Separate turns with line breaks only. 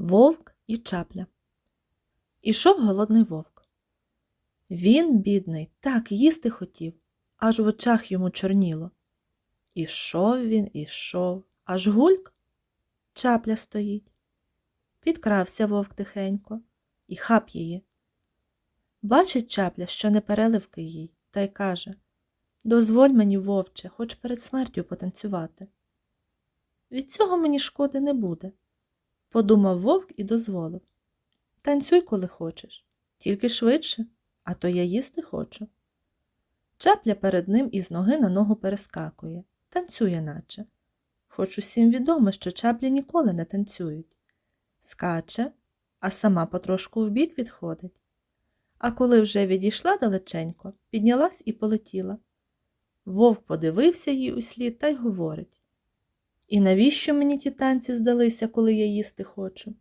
Вовк і чапля. Ішов голодний вовк. Він, бідний, так їсти хотів, аж в очах йому чорніло. Ішов він, ішов, аж гульк, чапля стоїть. Підкрався вовк тихенько і хап її. Бачить чапля, що не переливки їй, та й каже Дозволь мені, вовче, хоч перед смертю потанцювати. Від цього мені шкоди не буде, подумав вовк і дозволив. Танцюй, коли хочеш, тільки швидше, а то я їсти хочу. Чапля перед ним із ноги на ногу перескакує, танцює наче. Хоч усім відомо, що чаплі ніколи не танцюють. Скаче, а сама потрошку вбік відходить. А коли вже відійшла далеченько, піднялась і полетіла. Вовк подивився їй услід та й говорить І навіщо мені ті танці здалися, коли я їсти хочу?